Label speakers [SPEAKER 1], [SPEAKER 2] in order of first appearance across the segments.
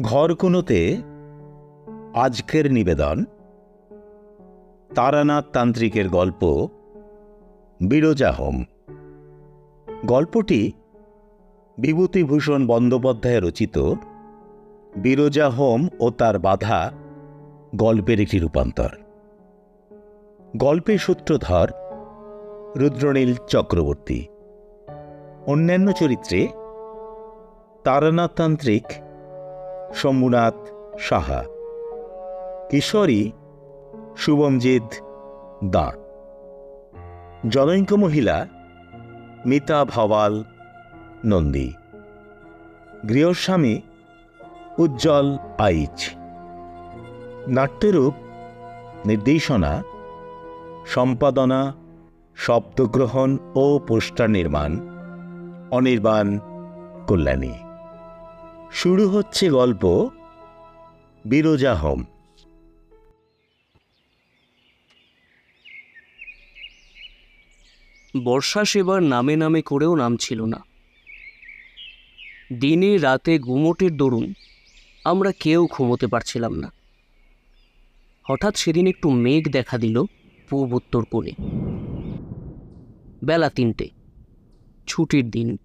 [SPEAKER 1] ঘরকুনোতে আজকের নিবেদন। তারানাথ তান্ত্রিকের গল্প, বিরজা হোম। গল্পটি বিভূতিভূষণ বন্দ্যোপাধ্যায় রচিত। বিরজা হোম ও তার বাধা গল্পের একটি রূপান্তর। গল্পের সূত্রধর রুদ্রনীল চক্রবর্তী। অন্যান্য চরিত্রে তারানাথ তান্ত্রিক শম্ভুনাথ সাহা। কিশোরী শুভমজিৎ দাঁ জনৈক মহিলা মিতা ভাওয়াল নন্দী। গৃহস্বামী উজ্জ্বল আইচ। নাট্যরূপ নির্দেশনা, সম্পাদনা শব্দগ্রহণ ও পোস্টার নির্মাণ, অনির্বাণ কল্যাণী। শুরু হচ্ছে গল্প বিরোজা হোম।
[SPEAKER 2] বর্ষা সেবার নামে নামে করেও নাম ছিল না। দিনে রাতে গুমোটের দরুন আমরা কেউ ঘুমোতে পারছিলাম না। হঠাৎ সেদিন একটু মেঘ দেখা দিল পূব উত্তর কোণে। বেলা তিনটে। ছুটির দিন,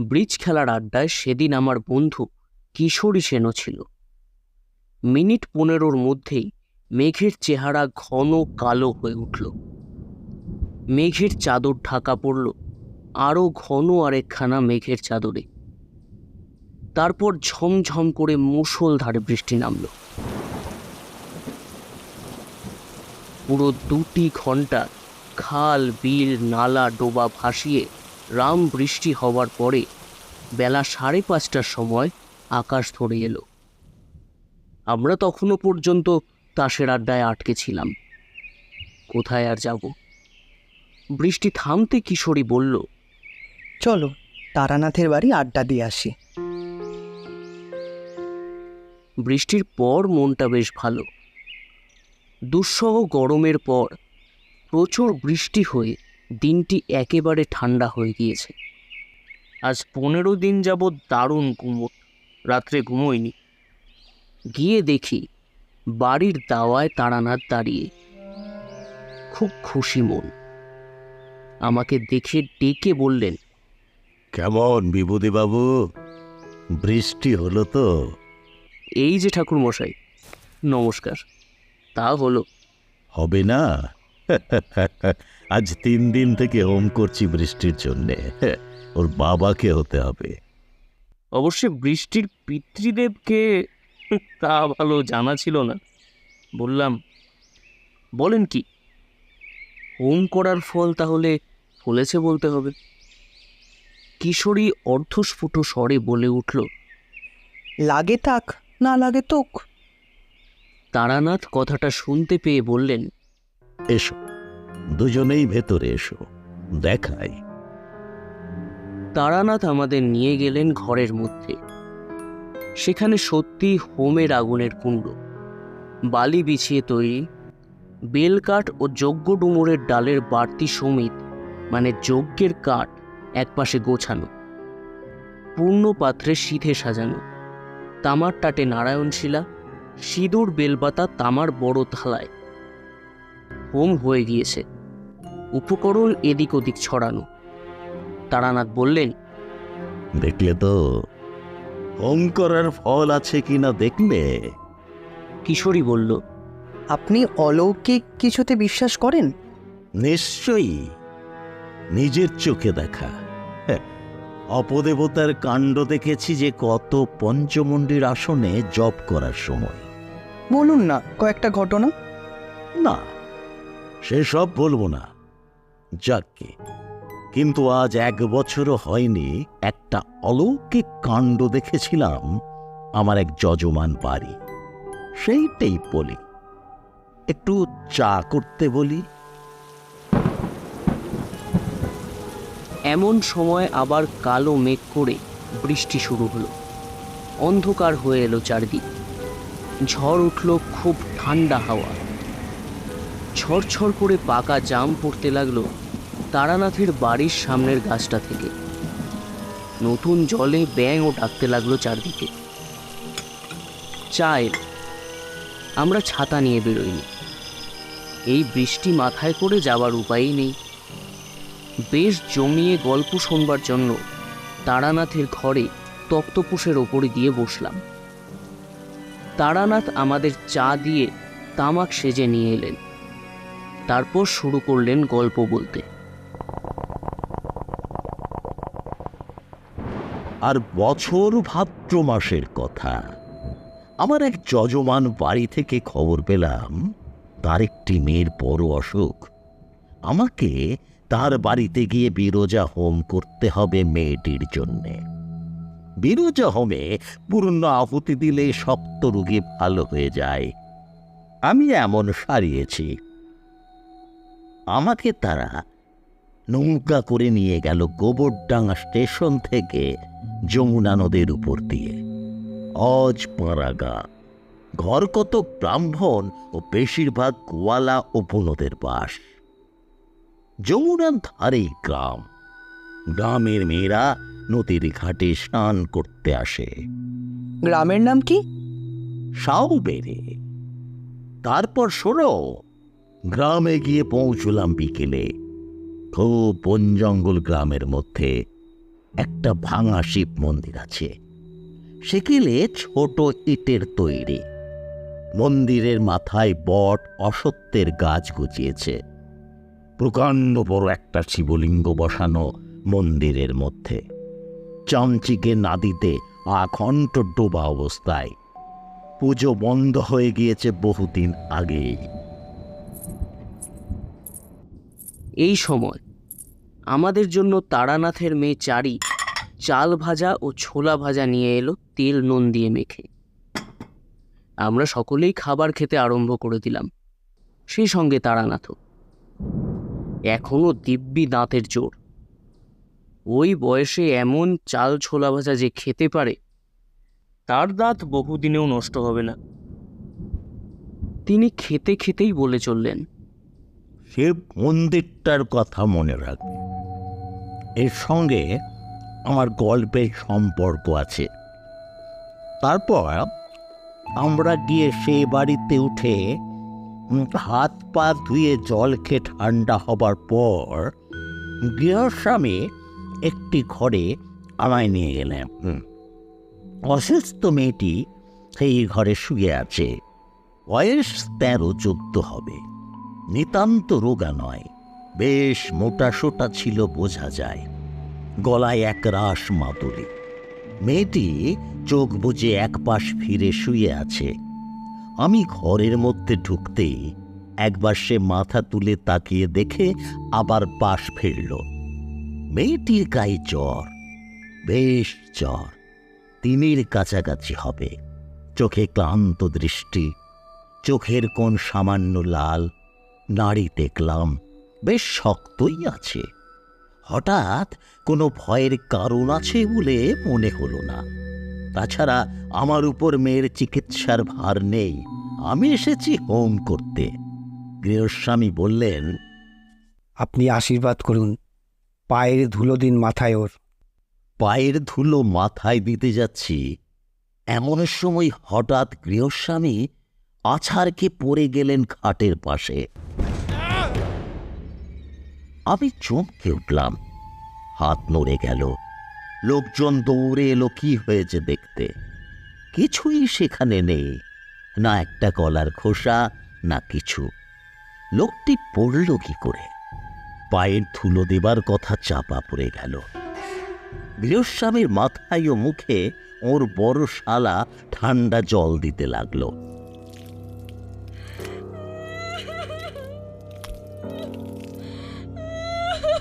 [SPEAKER 2] ব্রিজ খেলার আড্ডায় সেদিন আমার বন্ধু কিশোরী সেনও ছিল। মিনিট পনেরোর মধ্যেই মেঘের চেহারা ঘন কালো হয়ে উঠল। মেঘের চাদর ঢাকা পড়ল আরও ঘন আরেকখানা মেঘের চাদরে। তারপর ঝমঝম করে মুষলধারে বৃষ্টি নামল। পুরো দুটি ঘণ্টা খাল, বিল, নালা, ডোবা ভাসিয়ে রাম বৃষ্টি হওয়ার পরে বেলা সাড়ে পাঁচটার সময় আকাশ ধরে এলো। আমরা তখনও পর্যন্ত তাসের আড্ডায় আটকে ছিলাম। কোথায় আর যাব? বৃষ্টি থামতে কিশোরী বলল
[SPEAKER 3] চলো তারানাথের বাড়ি আড্ডা দিয়ে আসি।
[SPEAKER 2] বৃষ্টির পর মনটা বেশ ভালো। দুঃসহ গরমের পর প্রচুর বৃষ্টি হয়ে দিনটি একেবারে ঠান্ডা হয়ে গিয়েছে। আজ পনেরো দিন যাবৎ দারুণ ঘুমো রাত্রে ঘুমোয়নি। গিয়ে দেখি বাড়ির দাওয়ায় তারানাথ দাঁড়িয়ে। খুব খুশি মন। আমাকে দেখে ডেকে বললেন
[SPEAKER 1] কেমন বিভূতিবাবু বৃষ্টি হলো তো।
[SPEAKER 2] এই যে ঠাকুর মশাই নমস্কার। তা হলো।
[SPEAKER 1] হবে না? আজ তিন দিন থেকে হোম করছি বৃষ্টির জন্যে। ওর বাবাকে হতে হবে।
[SPEAKER 2] অবশ্যই বৃষ্টির পিতৃদেবকে তা ভালো জানা ছিল না। বললাম বলেন কি? হোম করার ফল তাহলে ফলেছে বলতে হবে। কিশোরী অর্ধস্ফুট স্বরে বলে উঠল
[SPEAKER 3] লাগে থাক না লাগে তোক।
[SPEAKER 2] তারানাথ কথাটা শুনতে পেয়ে বললেন
[SPEAKER 1] এসো দুজনেই ভেতরে এসো দেখাই।
[SPEAKER 2] তারানাথ আমাদের নিয়ে গেলেন ঘরের মধ্যে। সেখানে সত্যি হোমের আগুনের কুণ্ড। বালি বিছিয়ে তৈরি, বেলকাঠ ও যজ্ঞ ডুমুরের ডালের বাড়তি সমিত মানে যজ্ঞের কাঠ, একপাশে গোছানো। পূর্ণ পাত্রে সিধে সাজানো। তামার টাটে নারায়ণশিলা, সিঁদুর, বেলপাতা, তামার বড় থালায়। হোম হয়ে গিয়েছে। উপকরণ এদিক ওদিক ছড়ানো। তারানাথ বললেন
[SPEAKER 1] দেখলে তো হোম করার ফল আছে কিনা দেখলে।
[SPEAKER 2] কিশোরী বলল
[SPEAKER 3] আপনি অলৌকিক কিছুতে বিশ্বাস করেন?
[SPEAKER 1] নিশ্চয়ই। নিজের চোখে দেখা। হ্যাঁ, অপদেবতার কাণ্ড দেখেছি যে কত পঞ্চমন্ডির আসনে জপ করার সময়।
[SPEAKER 3] বলুন না কয়েকটা ঘটনা?
[SPEAKER 1] না সেসব বলব না। যাকে কিন্তু আজ এক বছরও হয়নি, একটা অলৌকিক কাণ্ড দেখেছিলাম আমার এক যজমান বাড়ি। সেইটাই বলি। একটু চা করতে বলি।
[SPEAKER 2] এমন সময় আবার কালো মেঘ করে বৃষ্টি শুরু হলো। অন্ধকার হয়ে এলো চারদিক। ঝড় উঠল খুব ঠান্ডা হাওয়া। ছড়ছড় করে পাকা জাম পড়তে লাগল তারানাথের বাড়ির সামনের গাছটা থেকে। নতুন জলে ব্যাঙও ডাকতে লাগল চারদিকে। চা এলো আমরা ছাতা নিয়ে বেরোইনি। এই বৃষ্টি মাথায় করে যাওয়ার উপায়ই নেই। বেশ জমিয়ে গল্প শোনবার জন্য তারানাথের ঘরে তক্তপোষের ওপরে গিয়ে বসলাম। তারানাথ আমাদের চা দিয়ে তামাক সেজে নিয়ে এলেন। তারপর শুরু করলেন গল্প বলতে।
[SPEAKER 1] আর বছর ভাদ্র মাসের কথা। আমার এক যজমান বাড়ি থেকে খবর পেলাম, তার একটি মেয়ের বড় অসুখ। আমাকে তার বাড়িতে গিয়ে বিরোজা হোম করতে হবে মেয়েটির জন্যে। বিরোজা হোমে পূর্ণ আহুতি দিলে শক্ত রোগী ভালো হয়ে যায়। আমি এমন সারিয়েছি। আমাকে তারা নৌকা করে নিয়ে গেল গোবরডাঙ্গা স্টেশন থেকে যমুনা নদীর উপর দিয়ে। অজ পাড়াগা ঘর কত ব্রাহ্মণ ও বেশিরভাগ গোয়ালা ও পুনদের বাস। যমুনার ধারেই গ্রাম। গ্রামের মেয়েরা নদীর ঘাটে স্নান করতে আসে।
[SPEAKER 3] গ্রামের নাম কি?
[SPEAKER 1] সাও বেড়ে তারপর শোনো গ্রামে গিয়ে পৌঁছলাম বিকেলে। খুব বন জঙ্গল গ্রামের মধ্যে একটা ভাঙা শিব মন্দির আছে। সেকেলে ছোট ইটের তৈরি। মন্দিরের মাথায় বট অসত্যের গাছ গুছিয়েছে প্রকাণ্ড বড় একটা শিবলিঙ্গ বসানো মন্দিরের মধ্যে। চামচিকে নাদিতে আখণ্ড ডোবা অবস্থায়। পুজো বন্ধ হয়ে গিয়েছে বহুদিন আগেই।
[SPEAKER 2] এই সময়। আমাদের জন্য তারানাথের মেয়ে চারি চাল ভাজা ও ছোলা ভাজা নিয়ে এলো তেল নুন দিয়ে মেখে। আমরা সকলেই খাবার খেতে আরম্ভ করে দিলাম। সেই সঙ্গে তারানাথও। এখনও দিব্যি দাঁতের জোর। ওই বয়সে এমন চাল ছোলা ভাজা যে খেতে পারে, তার দাঁত বহুদিনেও নষ্ট হবে না। তিনি খেতে খেতেই বলে চললেন
[SPEAKER 1] সে মন্দিরটার কথা মনে রাখবে। এর সঙ্গে আমার গল্পের সম্পর্ক আছে। তারপর আমরা গিয়ে সে বাড়িতে উঠে হাত পা ধুয়ে জল খেয়ে ঠান্ডা হবার পর গৃহস্বামী একটি ঘরে আমায় নিয়ে গেলেন। অসুস্থ মেয়েটি সেই ঘরে শুয়ে আছে। বয়স তেরো চোদ্দ হবে। নিতান্ত রোগা নয়, বেশ মোটা সোটা ছিল বোঝা যায়, গলায় এক রাস মাতুলি মেয়েটি চোখ বুজে এক পাশ ফিরে শুয়ে আছে। আমি ঘরের মধ্যে ঢুকতেই একবার সে মাথা তুলে তাকিয়ে দেখে আবার পাশ ফিরল। মেয়েটির গায়ে জ্বর, বেশ জ্বর, তিনির কাছাকাছি হবে। চোখে ক্লান্ত দৃষ্টি, চোখের কোন সামান্য লাল নাড়ি দেখলাম বেশ শক্তই আছে। হঠাৎ কোনো ভয়ের কারণ আছে বলে মনে হলো না। তাছাড়া আমার উপর মেয়ের চিকিৎসার ভার নেই আমি এসেছি হোম করতে। গৃহস্বামী বললেন
[SPEAKER 4] আপনি আশীর্বাদ করুন পায়ের ধুলো দিন মাথায় ওর।
[SPEAKER 1] পায়ের ধুলো মাথায় দিতে যাচ্ছি। এমন সময় হঠাৎ গৃহস্বামী আছাড়কে পড়ে গেলেন খাটের পাশে। আমি চমকে উঠলাম। হাত নড়ে গেল। লোকজন দৌড়ে এলো, কি হয়েছে দেখতে? কিছুই সেখানে নেই। না একটা কলার খোসা, না কিছু। লোকটি পড়ল কি করে? পায়ের ধুলো দেবার কথা চাপা পড়ে গেল। গৃহস্বামীর মাথায় ও মুখে ওর বড় শালা ঠান্ডা জল দিতে লাগল।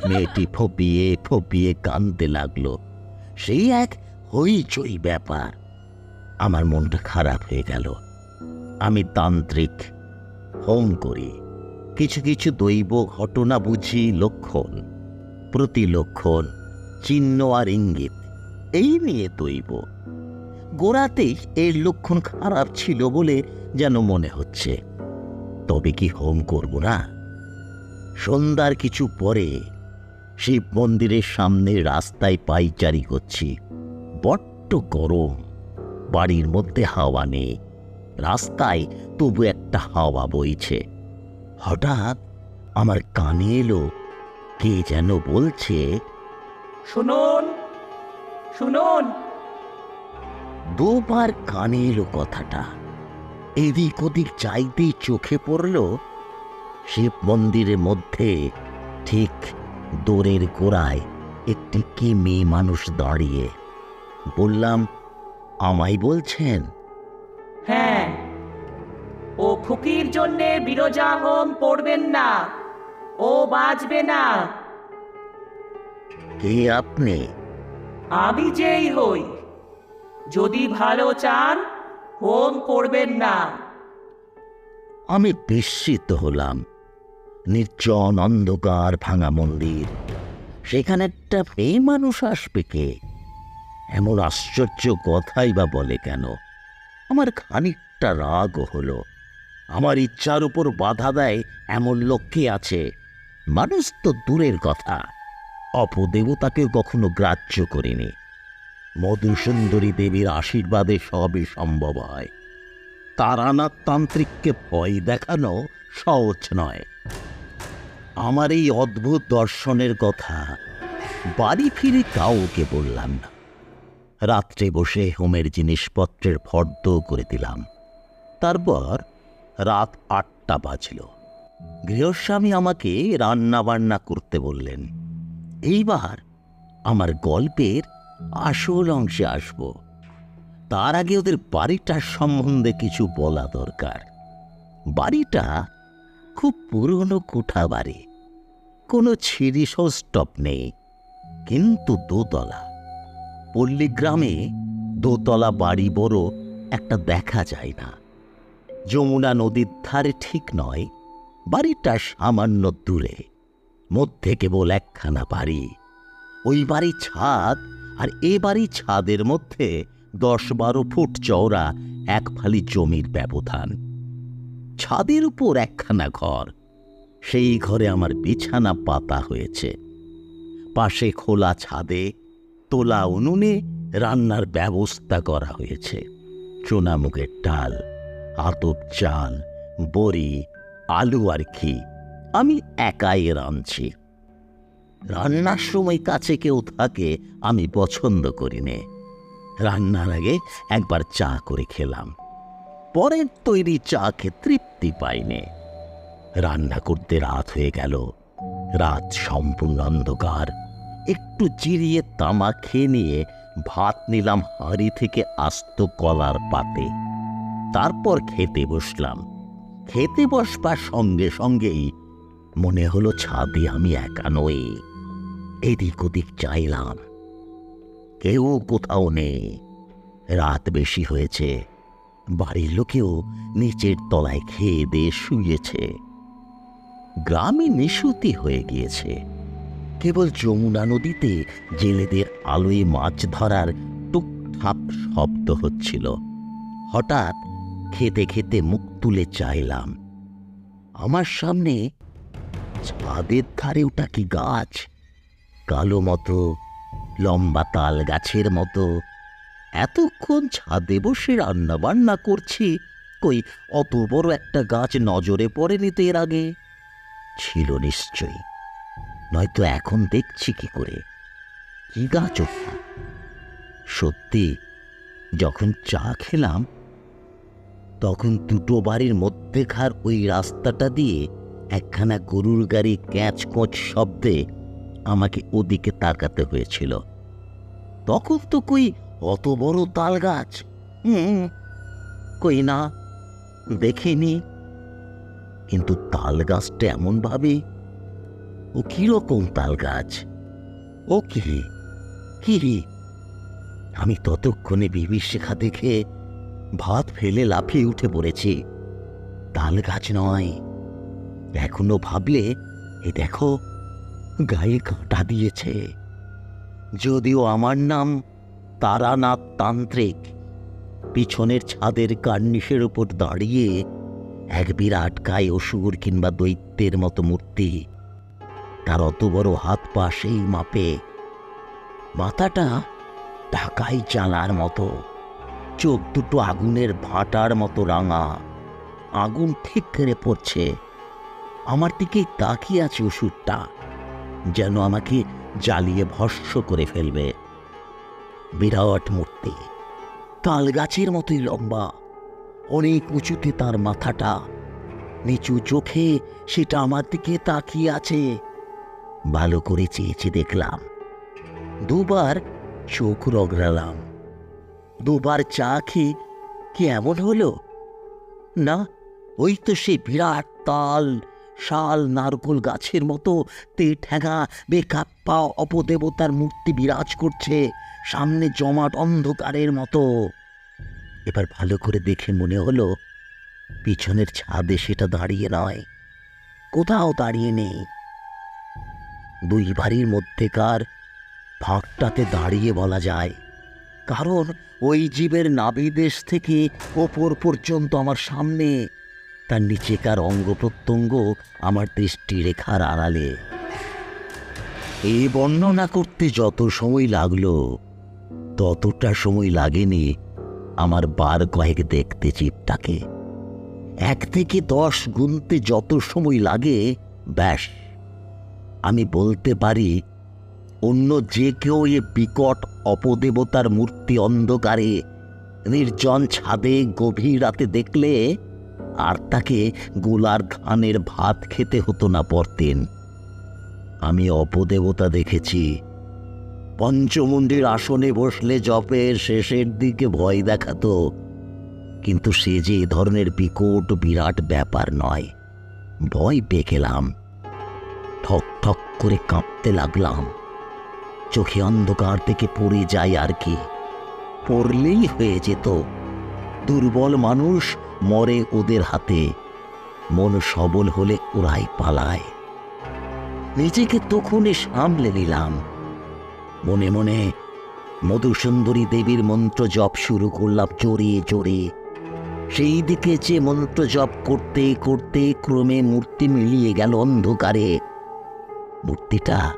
[SPEAKER 1] মেয়েটি ফপিয়ে ফপিয়ে কাঁদতে লাগল। সেই এক হইচই ব্যাপার। আমার মনটা খারাপ হয়ে গেল। আমি তান্ত্রিক। হোম করি। কিছু কিছু দৈব ঘটনা বুঝি লক্ষণ প্রতি লক্ষণ চিহ্ন আর ইঙ্গিত। এই নিয়ে দৈব। গোড়াতেই এর লক্ষণ খারাপ ছিল বলে যেন মনে হচ্ছে। তবে কি হোম করব না? সন্ধ্যার কিছু পরে শিব মন্দিরের সামনে রাস্তায় পাইচারি করছি। বড্ড গরম। বাড়ির মধ্যে হাওয়া নেই। রাস্তায় তবু একটা হাওয়া বইছে। হঠাৎ আমার কানে এলো কে যেন বলছে
[SPEAKER 5] শুনুন শুনুন।
[SPEAKER 1] দুবার কানে এলো কথাটা। এদিক ওদিক চাইতেই চোখে পড়ল শিব মন্দিরের মধ্যে ঠিক দোরের গোড়ায় একটি কি মেয়ে মানুষ দাঁড়িয়ে বললাম আমায় বলছেন?
[SPEAKER 5] হ্যাঁ। ও খুকির জন্যে বিরজা হোম পড়বেন না। ও বাঁচবে না।
[SPEAKER 1] কে আপনি?
[SPEAKER 5] আমি যেই হই। যদি ভালো চান হোম করবেন না।
[SPEAKER 1] আমি বিস্মিত হলাম। নির্জন অন্ধকার ভাঙা মন্দির। সেখানে একটা মেয়ে মানুষ আসবে কে? এমন আশ্চর্য কথাই বা বলে কেন? আমার খানিকটা রাগ হলো। আমার ইচ্ছার উপর বাধা দেয় এমন লোক কে আছে? মানুষ তো দূরের কথা। অপদেবতাকে কখনো গ্রাহ্য করিনি। মধুসুন্দরী দেবীর আশীর্বাদে সবই সম্ভব হয়। তারানাথ তান্ত্রিককে ভয় দেখানো সহজ নয়। আমার এই অদ্ভুত দর্শনের কথা বাড়ি ফিরে কাউকে বললাম না। রাত্রে বসে হোমের জিনিসপত্রের ফর্দ করে দিলাম। তারপর রাত আটটা বাজল। গৃহস্বামী আমাকে রান্না বান্না করতে বললেন, এইবার আমার গল্পের আসল অংশে আসব। তার আগে ওদের বাড়িটার সম্বন্ধে কিছু বলা দরকার। বাড়িটা খুব পুরনো কোঠা বাড়ি কোনো ছিঁড়ি স্টপ নেই, কিন্তু দোতলা। পল্লীগ্রামে দোতলা বাড়ি বড় একটা দেখা যায় না। যমুনা নদীর ধারে ঠিক নয়, বাড়িটা সামান্য দূরে। মধ্যে কেবল একখানা বাড়ি। ওই বাড়ি ছাদ, আর এ বাড়ির ছাদের মধ্যে দশ বারো ফুট চওড়া এক ফালি জমির ব্যবধান। ছাদের উপর একখানা ঘর। সেই ঘরে আমার বিছানা পাতা হয়েছে। পাশে খোলা ছাদে, তোলা উনুনে রান্নার ব্যবস্থা করা হয়েছে। চোনামুখের ডাল, আতপ চাল, বড়ি, আলু আর ঘি আমি একাই রাঁধছি। রান্নার সময় কাছে কেউ থাকে আমি পছন্দ করি নে। রান্নার আগে একবার চা করে খেলাম। পরের তৈরি চা খেয়ে তৃপ্তি পাইনে। রান্না করতে রাত হয়ে গেল। রাত সম্পূর্ণ অন্ধকার। একটু চিরিয়ে তামা খেয়ে নিয়ে ভাত নিলাম হাঁড়ি থেকে আস্ত কলার পাতে। তারপর খেতে বসলাম। খেতে বসবার সঙ্গে সঙ্গেই মনে হলো ছাদে আমি একা নই। এদিক ওদিক চাইলাম। কেউ কোথাও নেই। রাত বেশি হয়েছে। বাড়ির লোকেও নিচের তলায় খেয়ে দিয়ে শুয়েছে। গ্রামে নিশুতি হয়ে গিয়েছে। কেবল যমুনা নদীতে জেলেদের আলোয় মাছ ধরার টুকঠাপ শব্দ হচ্ছিল। হঠাৎ খেতে খেতে মুখ তুলে চাইলাম, আমার সামনে ছাদের ধারে ওটা কি গাছ? কালো মতো, লম্বা তাল গাছের মতো এতক্ষণ ছাদে বসে রান্না বান্না করছি। কই, অত বড় একটা গাছ নজরে পড়েনি তো এর আগে? ছিল নিশ্চয়ই। নয়তো এখন দেখছি কি করে। কি গাছ? সত্যি, যখন চা খেলাম, তখন দুটো বাড়ির মধ্যেখার ওই রাস্তাটা দিয়ে একখানা গরুর গাড়ি ক্যাচ কোঁচ শব্দে আমাকে ওদিকে তাকাতে হয়েছিল। তখন তো কই অত বড় তাল গাছ হুম, কই না, দেখিনি। কিন্তু তাল গাছটা এমনভাবে ও কীরকম তাল গাছ ও কি? কি আমি ততক্ষণে বিভীষিকা দেখে ভাত ফেলে লাফিয়ে উঠে পড়েছি। তাল গাছ নয়। এখনও ভাবলে, এ দেখো, গায়ে কাঁটা দিয়েছে। যদিও আমার নাম তারানাথ তান্ত্রিক পিছনের ছাদের কার্নিশের উপর দাঁড়িয়ে এক বিরাট গায়ে অসুর কিংবা দৈত্যের মতো মূর্তি। তার অত বড় হাত পা সেই মাপে। মাথাটা ঢাকাই চালার মতো। চোখ দুটো আগুনের ভাটার মতো রাঙা। আগুন ঠিক করে পড়ছে। আমার দিকে তাকিয়ে আছে ওষুধটা যেন আমাকে জ্বালিয়ে ভস্য করে ফেলবে। বিরাট মূর্তি। তাল গাছের মতোই লম্বা। অনেক উঁচুতে তার মাথাটা। নিচু চোখে সেটা আমার দিকে তাকিয়ে আছে। ভালো করে চেয়েছে দেখলাম। দুবার চোখ রগড়ালাম। দুবার চা খেয়ে কি এমন হলো? না, ওই তো সে বিরাট তাল, শাল, নারকোল গাছের মতো তে ঠেঙা বেকাপ্পা অপদেবতার মূর্তি বিরাজ করছে। সামনে জমাট অন্ধকারের মতো। এবার ভালো করে দেখে মনে হলো, পিছনের ছাদে সেটা দাঁড়িয়ে নয়, কোথাও দাঁড়িয়ে নেই। দুই বাড়ির মধ্যেকার ফাঁকটাতে দাঁড়িয়ে বলা যায়, কারণ ওই জীবের নাভিদেশ থেকে ওপর পর্যন্ত আমার সামনে, তার নিচেকার অঙ্গ প্রত্যঙ্গ আমার দৃষ্টি রেখার আড়ালে। এই বর্ণনা করতে যত সময় লাগল ততটা সময় লাগেনি আমার বার কয়েক দেখতে জীবটাকে এক থেকে দশ গুনতে যত সময় লাগে, ব্যাস। আমি বলতে পারি, অন্য যে কেউ এ বিকট অপদেবতার মূর্তি অন্ধকারে, নির্জন ছাদে গভীর রাতে দেখলে আর তাকে গোলার ধানের ভাত খেতে হতো না পরতেন আমি অপদেবতা দেখেছি। পঞ্চমুণ্ডির আসনে বসলে জপের শেষের দিকে ভয় দেখাতো। কিন্তু সে যে এ ধরনের বিকট, বিরাট ব্যাপার নয়। ভয় পেয়ে গেলাম। ঠক ঠক করে কাঁপতে লাগলাম। চোখে অন্ধকার থেকে পড়ে যায় আর কি। পড়লেই হয়ে যেত। দুর্বল মানুষ মরে ওদের হাতে। মন সবল হলে ওরাই পালায়। নিজেকে তখনই সামলে নিলাম। মনে মনে মধুসুন্দরী দেবীর মন্ত্র জপ শুরু করলাম জোরে জোরে। সেই দিকে যে মন্ত্র জপ করতে করতে ক্রমে মূর্তি মিলিয়ে গেল অন্ধকারে। মূর্তিটা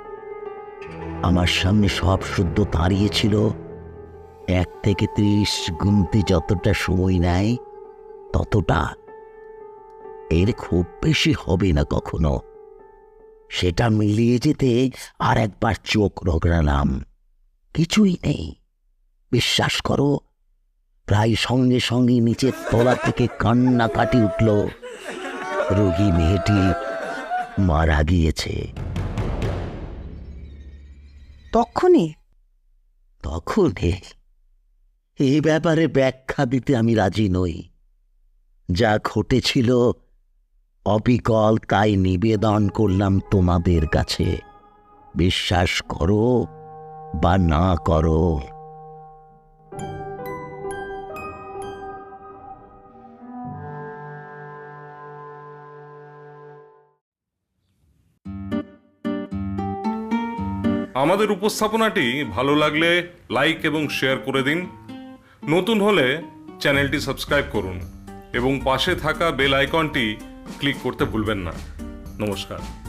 [SPEAKER 1] আমার সামনে সব শুদ্ধ দাঁড়িয়েছিল। এক থেকে ত্রিশ গুনতে যতটা সময় নেয় ততটা। এর খুব বেশি হবে না কখনো। সেটা মিলিয়ে যেতে আর একবার চোখ রগড়ালাম। কিছুই নেই। বিশ্বাস করো প্রায় সঙ্গে সঙ্গে নিচের তলা থেকে কান্না কাটি উঠল। রোগী মেয়েটি মারা গিয়েছে।
[SPEAKER 3] তখনই?
[SPEAKER 1] তখন এই ব্যাপারে ব্যাখ্যা দিতে আমি রাজি নই। যা ঘটেছিল অবিকল তাই নিবেদন করলাম তোমাদের কাছে। বিশ্বাস করো বা না করো।
[SPEAKER 6] আমাদের উপস্থাপনাটি ভালো লাগলে লাইক এবং শেয়ার করে দিন। নতুন হলে চ্যানেলটি সাবস্ক্রাইব করুন এবং পাশে থাকা বেল আইকনটি ক্লিক করতে ভুলবেন না। নমস্কার।